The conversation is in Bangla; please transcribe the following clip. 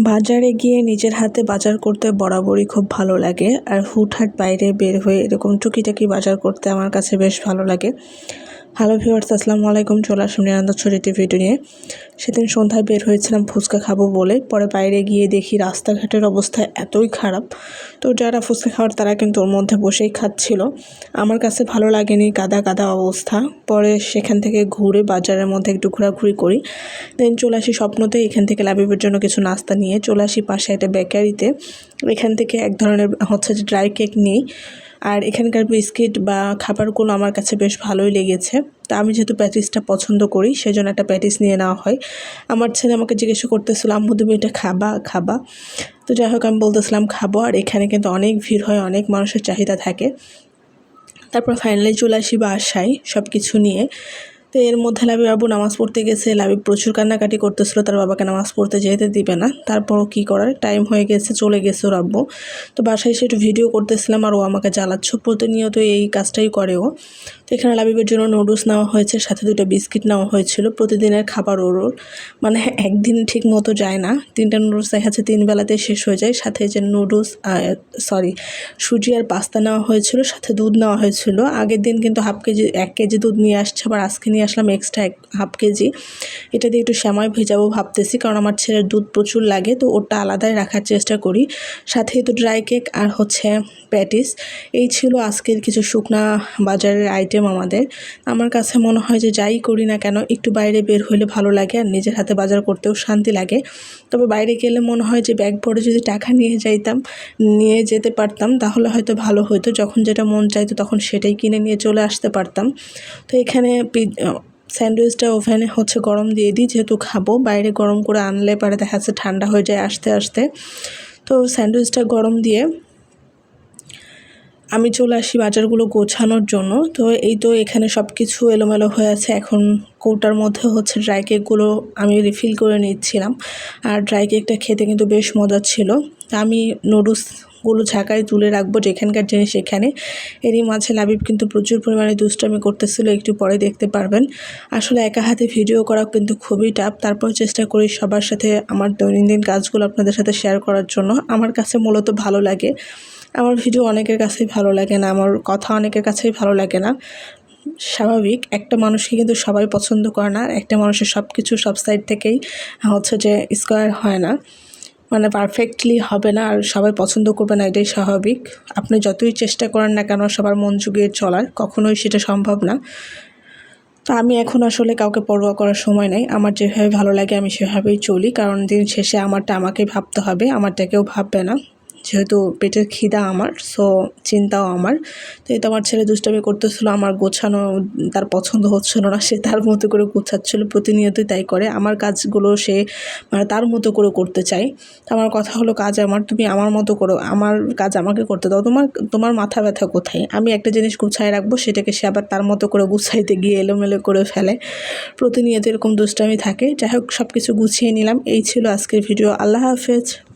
বাজারে গিয়ে নিজের হাতে বাজার করতে বরাবরই খুব ভালো লাগে। আর হুটহাট বাইরে বের হয়ে এরকম টুকিটাকি বাজার করতে আমার কাছে বেশ ভালো লাগে। হ্যালো ভিউয়ার্স, আসসালামু আলাইকুম। চলে আসলাম নিরানন্দ ছড়িটি ভিডিও নিয়ে। সেদিন সন্ধ্যায় বের হয়েছিলাম ফুচকা খাব বলে। পরে বাইরে গিয়ে দেখি রাস্তাঘাটের অবস্থা এতই খারাপ। তো যারা ফুচকা খাওয়ার তারা কিন্তু ওর মধ্যে বসেই খাচ্ছিল। আমার কাছে ভালো লাগেনি কাদা কাদা অবস্থা। পরে সেখান থেকে ঘুরে বাজারের মধ্যে একটু ঘোরাঘুরি করি। দেন চলে আসি স্বপ্নতে, এখান থেকে লাবিবের জন্য কিছু নাস্তা নিয়ে। চলে আসি পাশে একটা বেকারিতে এখান থেকে এক ধরনের হচ্ছে যে ড্রাই কেক নিই। আর এখানকার বিস্কিট বা খাবারগুলো আমার কাছে বেশ ভালোই লেগেছে। তা আমি যেহেতু প্যাটিসটা পছন্দ করি সেই জন্য একটা প্যাটিস নিয়ে নেওয়া হয়। আমার ছেলে আমাকে জিজ্ঞেস করতেছিল, আম্মু, তুমি এটা খাবা? খাবা। তো যাই হোক, আমি বলতেছিলাম, খাব। আর এখানে কিন্তু অনেক ভিড় হয়, অনেক মানুষের চাহিদা থাকে। তারপর ফাইনালি চলে আসি বা আসাই সব কিছু নিয়ে। তো এর মধ্যে লাবি বাবু নামাজ পড়তে গেছে। লাবি প্রচুর কান্নাকাটি করতেছিল, তার বাবাকে নামাজ পড়তে যেতে দিবে না। তারপরও কী করার? টাইম হয়ে গেছে, চলে গেছে ওর আব্বু। তো বাসায় এসে একটু ভিডিও করতেছিলাম, আর ও আমাকে জ্বালাচ্ছ। প্রতিনিয়ত এই কাজটাই করে ও। তো এখানে লাবিবের জন্য নুডলস নেওয়া হয়েছে, সাথে দুটো বিস্কিট নেওয়া হয়েছিল। প্রতিদিনের খাবার ওর মানে একদিন ঠিক মতো যায় না। তিনটা নুডলস দেখা যাচ্ছে তিন বেলাতে শেষ হয়ে যায়। সাথে যে নুডলস সরি সুজি আর পাস্তা নেওয়া হয়েছিল, সাথে দুধ নেওয়া হয়েছিল। আগের দিন কিন্তু হাফ কেজি, এক কেজি দুধ নিয়ে আসছে, আবার আজকে নিয়ে আসলাম এক্সট্রা এক হাফ কেজি। এটা দিয়ে একটু সময় ভেজাবো ভাবতেছি, কারণ আমার ছেলের দুধ প্রচুর লাগে, তো ওটা আলাদাই রাখার চেষ্টা করি। সাথে তো ড্রাই কেক আর হচ্ছে প্যাটিস এই ছিল আজকের কিছু শুকনা বাজারের আইটেম আমাদের। আমার কাছে মনে হয় যে যাই করি না কেন, একটু বাইরে বের হইলে ভালো লাগে আর নিজের হাতে বাজার করতেও শান্তি লাগে। তবে বাইরে গেলে মনে হয় যে ব্যাগ ভরে যদি টাকা নিয়ে যাইতাম, নিয়ে যেতে পারতাম, তাহলে হয়তো ভালো হতো যখন যেটা মন চাইতো তখন সেটাই কিনে নিয়ে চলে আসতে পারতাম। তো এখানে স্যান্ডউইচটা ওভেনে হচ্ছে গরম দিয়ে দিই, যেহেতু খাব। বাইরে গরম করে আনলে পরে দেখা যাচ্ছে ঠান্ডা হয়ে যায় আস্তে আস্তে। তো স্যান্ডউইচটা গরম দিয়ে আমি চলে আসি বাজারগুলো গোছানোর জন্য। তো এই তো এখানে সব কিছু এলোমেলো হয়ে আছে। এখন কৌটার মধ্যে হচ্ছে ড্রাই কেকগুলো আমি রিফিল করে নিচ্ছিলাম। আর ড্রাই কেকটা খেতে কিন্তু বেশ মজার ছিল। আমি নুডলস গুলো ঝাঁকায় তুলে রাখব যেখানকার জিনিস এখানে এরই মাঝে লাবিব কিন্তু প্রচুর পরিমাণে দুষ্টামি করতেছিল, একটু পরে দেখতে পারবেন। আসলে একা হাতে ভিডিও করা কিন্তু খুবই টাফ। তারপর চেষ্টা করি সবার সাথে আমার দৈনন্দিন কাজগুলো আপনাদের সাথে শেয়ার করার জন্য। আমার কাছে মূলত ভালো লাগে। আমার ভিডিও অনেকের কাছেই ভালো লাগে না, আমার কথা অনেকের কাছেই ভালো লাগে না। স্বাভাবিক, একটা মানুষকে কিন্তু সবাই পছন্দ করে না, একটা মানুষের সব কিছু সব সাইড থেকেই হচ্ছে যে স্কোয়ার হয় না। মানে পারফেক্টলি হবে না আর সবাই পছন্দ করবে না, এটাই স্বাভাবিক। আপনি যতই চেষ্টা করেন না কেন, সবার মন জুগিয়ে চলার, কখনোই সেটা সম্ভব না। তা আমি এখন আসলে কাউকে পরোয়া করার সময় নেই। আমার যেভাবে ভালো লাগে আমি সেভাবেই চলি, কারণ দিন শেষে আমারটা আমাকেই ভাবতে হবে আমারটা কেউ ভাববে না। যেহেতু পেটের খিদা আমার সো চিন্তাও আমার। তো এই তো আমার ছেলে দুষ্টামি করতেছিল, আমার গোছানো, তার পছন্দ হচ্ছিল না, সে তার মতো করে গোছাচ্ছিল, প্রতিনিয়তই তাই করে। আমার কাজগুলো সে মানে তার মতো করে করতে চায়। আমার কথা হলো, কাজ আমার, তুমি আমার মতো করো, আমার কাজ আমাকে করতে দাও। তোমার তোমার মাথা ব্যথা কোথায়? আমি একটা জিনিস গুছায় রাখব, সেটাকে সে আবার তার মতো করে গুছাইতে গিয়ে এলোমেলো করে ফেলে। প্রতিনিয়ত এরকম দুষ্টামি থাকে। যাই হোক সব কিছু গুছিয়ে নিলাম। এই ছিল আজকের ভিডিও। আল্লাহ হাফেজ।